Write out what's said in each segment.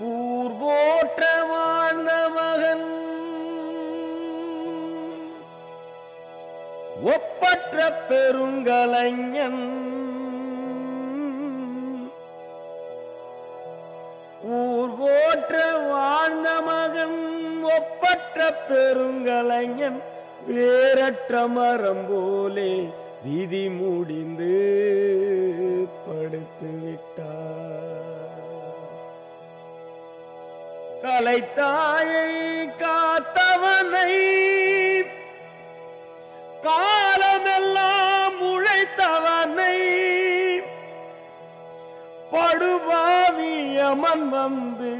ஊர் போற்ற வாழ்ந்த மகன். ஒப்பற்ற பெருங்கலைஞன். ஊர் போற்ற வாழ்ந்த மகன் ஒப்பற்ற பெருங்கலைஞன். வேறற்ற மரம் போலே விதி முடிந்து படுத்து கலைத்தாயை காத்தவனை காலமெல்லாம் உழைத்தவனை படுபாவியமன் வந்து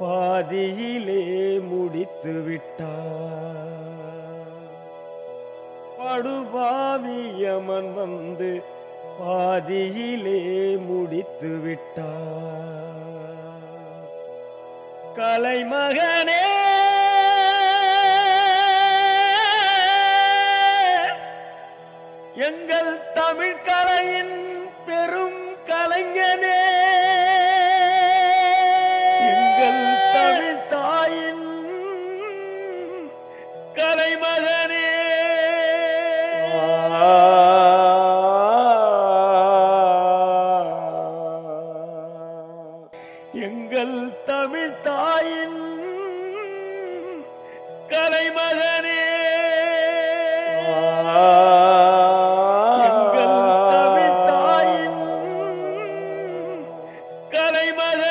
பாதியிலே முடித்து விட்டார். படுபாவியமன் வந்து பாதியிலே முடித்து விட்டார். கலைமகனே எங்கள் தமிழ் எங்கள் தமிழ் தாயின் கலைமகனே. எங்கள் தமிழ் தாயின் கலைமகன்.